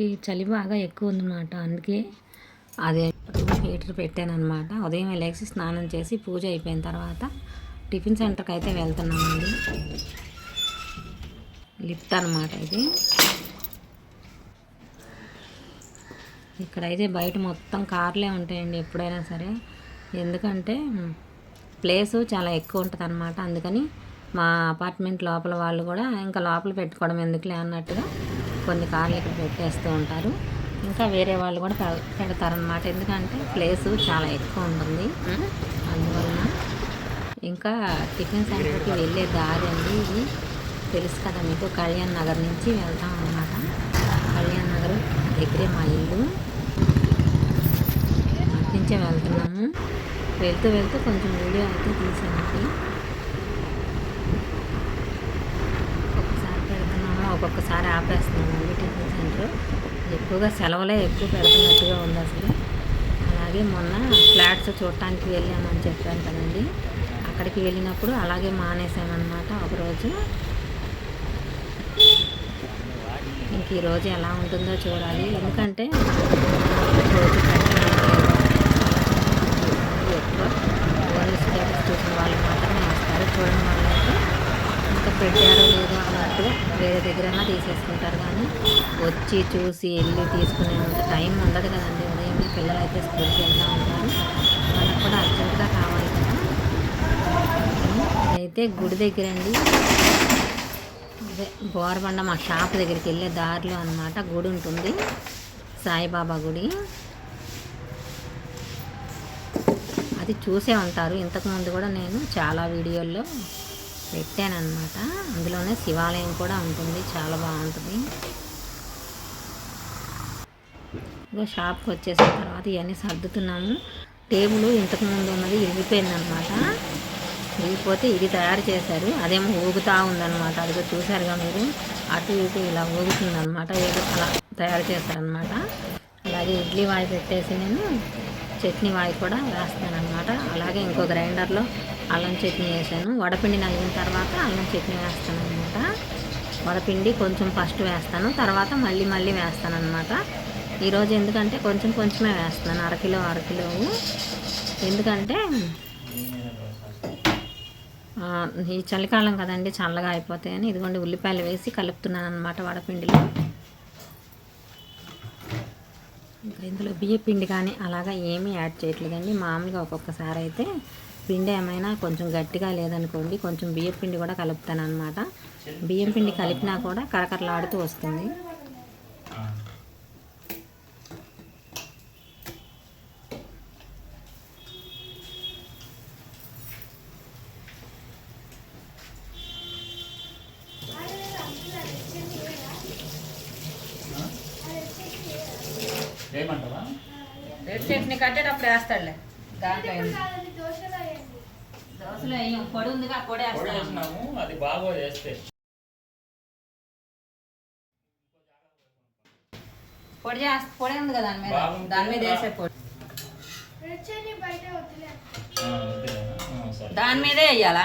మనకి చలి బాగా ఎక్కువ ఉందన్నమాట అందుకే అదే రూమ్ హీటర్ పెట్టాను అనమాట ఉదయం లేచి స్నానం చేసి పూజ అయిపోయిన తర్వాత టిఫిన్ సెంటర్కి అయితే వెళ్తున్నామండి. లిఫ్ట్ అనమాట ఇది. ఇక్కడైతే బయట మొత్తం కార్లే ఉంటాయండి ఎప్పుడైనా సరే. ఎందుకంటే ప్లేసు చాలా ఎక్కువ ఉంటుంది అనమాట అందుకని మా అపార్ట్మెంట్ లోపల వాళ్ళు కూడా ఇంకా లోపల పెట్టుకోవడం ఎందుకులే అన్నట్టుగా కొన్ని కార్లు ఇక్కడ పెట్టేస్తూ ఉంటారు. ఇంకా వేరే వాళ్ళు కూడా పె- పెడతారనమాట ఎందుకంటే ప్లేసు చాలా ఎక్కువ ఉంటుంది. అందువలన ఇంకా టిఫిన్ సెంటర్కి వెళ్ళే దారి అండి ఇది. తెలుసు కదా మీకు కళ్యాణ్ నగర్ నుంచి వెళ్తాం అనమాట కళ్యాణ్ నగర్ దగ్గరే మా ఇల్లు. అటు నుంచే వెళ్తున్నాము. వెళ్తూ వెళ్తూ కొంచెం వీడియో అయితే తీసామండి ఒక్కొక్కసారి పెడుతున్నాము ఒక్కొక్కసారి ఆపేస్తున్నామండి టిఫిన్ సెంటర్ ఎక్కువగా సెలవులే ఎక్కువ పెడుతున్నట్టుగా ఉంది అసలు. అలాగే మొన్న ఫ్లాట్స్ చూడటానికి వెళ్ళామని చెప్పాను కదండి. అక్కడికి వెళ్ళినప్పుడు అలాగే మానేసామన్నమాట ఒకరోజు ఇంక ఈరోజు ఎలా ఉంటుందో చూడాలి. ఎందుకంటే రోజు ఎక్కువ ఓన్లీ స్టేటస్ చూసిన వాళ్ళు మాత్రమే వస్తారు. చూడని వాళ్ళు పెట్టారో లేదో అన్నట్టుగా వేరే దగ్గరైనా తీసేసుకుంటారు కానీ వచ్చి చూసి వెళ్ళి తీసుకునేంత టైం ఉండదు కదండి. ఉదయం పిల్లలు అయితే స్కూల్కి వెళ్తూ ఉంటారు. వాళ్ళకి కూడా అర్జెంటుగా కావాలి కదా. అయితే గుడి దగ్గర అండి అదే బోరబండ మా షాప్ దగ్గరికి వెళ్ళే దారిలో అనమాట గుడి ఉంటుంది. సాయిబాబా గుడి. అది చూసే ఉంటారు. ఇంతకుముందు కూడా నేను చాలా వీడియోల్లో పెట్టానమాట అందులోనే శివాలయం కూడా ఉంటుంది. చాలా బాగుంటుంది. ఇగో షాప్కి వచ్చేసిన తర్వాత ఇవన్నీ సర్దుతున్నాము టేబుల్ ఇంతకుముందు ఉన్నది ఇరిగిపోయిందనమాట ఇరిగిపోతే ఇది తయారు చేశారు. అదేమో ఊగుతూ ఉందన్నమాట. అదిగో చూసారుగా మీరు. అటు ఇటు ఇలా ఊగుతుందన్నమాట. ఏదో అలా తయారు చేశారనమాట అలాగే ఇడ్లీ వాయి పెట్టేసి నేను చట్నీ వాయి కూడా వేస్తానన్నమాట. అలాగే ఇంకో గ్రైండర్లో అల్లం చట్నీ వేసాను. వడపిండి నలిగిన తర్వాత అల్లం చట్నీ వేస్తాను అనమాట వడపిండి కొంచెం ఫస్ట్ వేస్తాను తర్వాత మళ్ళీ మళ్ళీ వేస్తాను అనమాట ఈరోజు ఎందుకంటే కొంచెం కొంచెమే వేస్తున్నాను అరకిలో అరకిలో. ఎందుకంటే ఈ చలికాలం కదండి చల్లగా అయిపోతాయని. ఇదిగోండి ఉల్లిపాయలు వేసి కలుపుతున్నాను అనమాట వడపిండిలో. ఇంకా ఇందులో బియ్య పిండి కానీ అలాగా ఏమీ యాడ్ చేయట్లేదండి. మామూలుగా ఒక్కొక్కసారి అయితే పిండి ఏమైనా కొంచెం గట్టిగా లేదనుకోండి కొంచెం బియ్యపిండి కూడా కలుపుతాను అనమాట బియ్యం పిండి కలిపినా కూడా కరకరలాడుతూ వస్తుంది. చట్నీ కట్టేటప్పుడు వేస్తాడులే. దాంట్లో దోశలో వేయం పొడి ఉందిగా పొడి అది బాగా చేస్తే పొడి చేస్త పొడి ఉంది కదా దాని మీద. దాని మీద వేసే పొడి. దాని మీదే వేయాలా?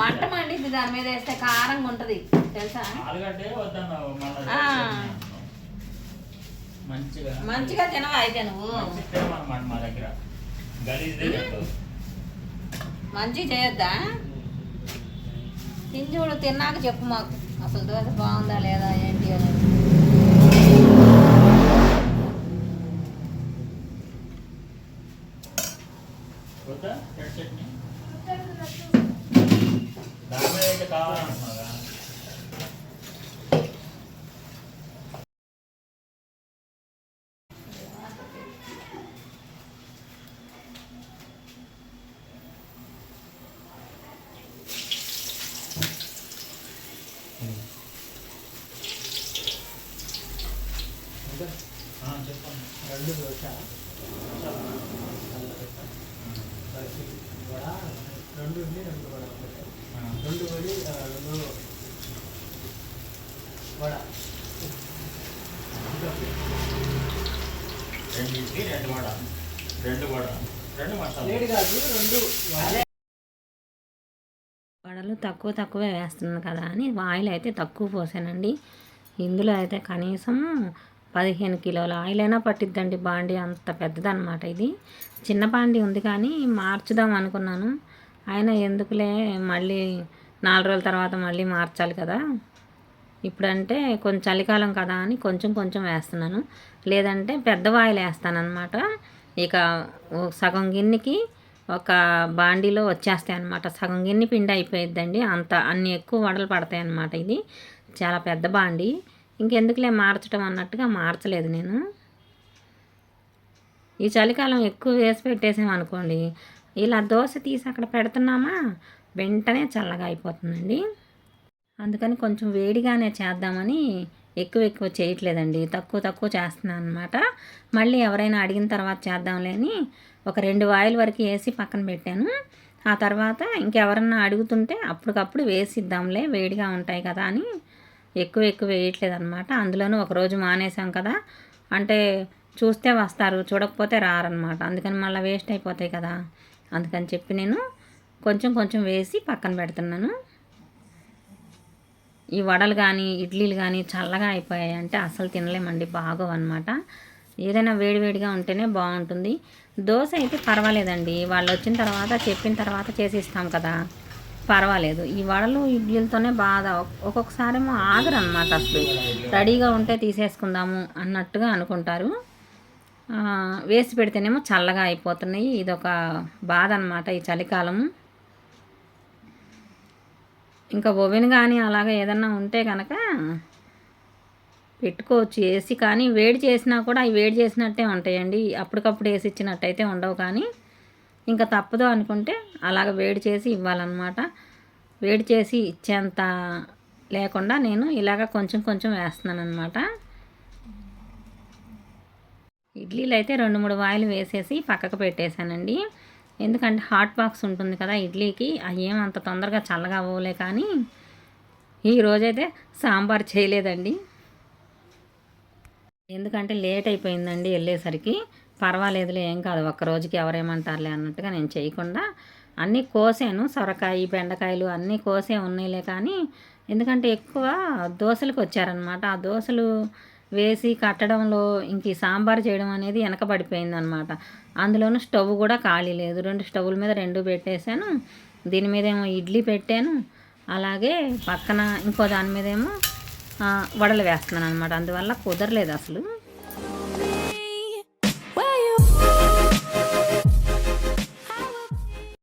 మంట మండిద్ది దాని మీద వేస్తే కారంగా ఉంటది. తెలుసా ఆలుగడ్డే వద్దన్నావు మళ్ళా ఆ. మంచిగా మంచిగా తినవా అయితే నువ్వు? మంచి మా దగ్గర. గలీజ్దే మంచిగా చేయొద్దా? తిని చూడు తిన్నాక చెప్పు మాకు. అసలు దోశ బాగుందా లేదా ఏంటి చట్నీ దాని మీద అయితే కావాలంటున్నాగా ఆ, చెప్పండి రెండు దోశ వడ రెండు రెండు వడ రెండు వడి రెండు వడ రెండు ఇడ్లీ రెండు వడ రెండు వడ రెండు మసాలా కాదు రెండు వడలు తక్కువ తక్కువే వేస్తున్నాను కదా అని ఆయిల్ అయితే తక్కువ పోసానండి. ఇందులో అయితే కనీసం పదిహేను కిలోల ఆయిల్ అయినా పట్టిద్దండి బాండి అంత పెద్దదనమాట ఇది. చిన్న బాండి ఉంది కానీ మార్చుదాం అనుకున్నాను. అయినా ఎందుకులే మళ్ళీ నాలుగు రోజుల తర్వాత మళ్ళీ మార్చాలి కదా. ఇప్పుడంటే కొంచెం చలికాలం కదా అని కొంచెం కొంచెం వేస్తున్నాను. లేదంటే పెద్ద ఆయిల్ వేస్తానమాట ఇక సగం గిన్నెకి ఒక బాండీలో వచ్చేస్తాయి అనమాట సగం గిన్నె పిండి అయిపోయిద్దండి. అంత అన్ని ఎక్కువ వడలు పడతాయి అన్నమాట ఇది. చాలా పెద్ద బాండి. ఇంకెందుకులే మార్చడం అన్నట్టుగా మార్చలేదు నేను. ఈ చలికాలం ఎక్కువ వేసి పెట్టేసామనుకోండి ఇలా దోశ తీసి అక్కడ పెడుతున్నామా వెంటనే చల్లగా అయిపోతుందండి. అందుకని కొంచెం వేడిగానే చేద్దామని ఎక్కువ ఎక్కువ చేయట్లేదండి తక్కువ తక్కువ చేస్తున్నాను అనమాట మళ్ళీ ఎవరైనా అడిగిన తర్వాత చేద్దాంలే అని ఒక రెండు వాయిల్ వరకు వేసి పక్కన పెట్టాను. ఆ తర్వాత ఇంకెవరన్నా అడుగుతుంటే అప్పటికప్పుడు వేసిద్దాంలే వేడిగా ఉంటాయి కదా అని ఎక్కువ ఎక్కువ వేయట్లేదు అనమాట అందులోనూ ఒకరోజు మానేసాం కదా. అంటే చూస్తే వస్తారు చూడకపోతే రారనమాట అందుకని మళ్ళీ వేస్ట్ అయిపోతాయి కదా. అందుకని చెప్పి నేను కొంచెం కొంచెం వేసి పక్కన పెడుతున్నాను. ఈ వడలు కానీ ఇడ్లీలు కానీ చల్లగా అయిపోయాయి అంటే అసలు తినలేమండి బాగోవు అనమాట ఏదైనా వేడివేడిగా ఉంటేనే బాగుంటుంది. దోశ అయితే పర్వాలేదండి. వాళ్ళు వచ్చిన తర్వాత చెప్పిన తర్వాత చేసి ఇస్తాం కదా. పర్వాలేదు. ఈ వడలు ఇడ్లీలతోనే బాధ. ఒక్కొక్కసారేమో ఆగరు అనమాట అసలు. రెడీగా ఉంటే తీసేసుకుందాము అన్నట్టుగా అనుకుంటారు. వేసి పెడితేనేమో చల్లగా అయిపోతున్నాయి. ఇదొక బాధ అనమాట ఈ చలికాలం. ఇంకా ఓవెన్ కానీ అలాగే ఏదన్నా ఉంటే కనుక పెట్టుకోవచ్చు. ఏసీ కానీ వేడి చేసినా కూడా అవి వేడి చేసినట్టే ఉంటాయండి. అప్పటికప్పుడు వేసి ఇచ్చినట్టయితే ఉండవు కానీ ఇంకా తప్పదు అనుకుంటే అలాగ వేడి చేసి ఇవ్వాలన్నమాట. వేడి చేసి ఇచ్చేంత లేకుండా నేను ఇలాగ కొంచెం కొంచెం వేస్తున్నాను అనమాట ఇడ్లీలు అయితే రెండు మూడు వాయిలు వేసేసి పక్కకు పెట్టేశానండి. ఎందుకంటే హాట్ బాక్స్ ఉంటుంది కదా ఇడ్లీకి అవి అంత తొందరగా చల్లగా అవ్వలే కానీ ఈరోజైతే సాంబార్ చేయలేదండి. ఎందుకంటే లేట్ అయిపోయిందండి వెళ్ళేసరికి. పర్వాలేదులే ఏం కాదు. ఒక్క రోజుకి ఎవరేమంటారులే అన్నట్టుగా నేను చేయకుండా అన్నీ కోసాను. సొరకాయ బెండకాయలు అన్నీ కోసే ఉన్నాయిలే కానీ ఎందుకంటే ఎక్కువ దోశలకు వచ్చారనమాట ఆ దోశలు వేసి కట్టడంలో ఇంక ఈ సాంబార్ చేయడం అనేది వెనకబడిపోయింది అనమాట అందులోనూ స్టవ్ కూడా ఖాళీ లేదు. రెండు స్టవ్ల మీద రెండు పెట్టేశాను. దీని మీద ఏమో ఇడ్లీ పెట్టాను. అలాగే పక్కన ఇంకో దాని మీద ఏమో వడలు వేస్తున్నాను అనమాట అందువల్ల కుదరలేదు అసలు.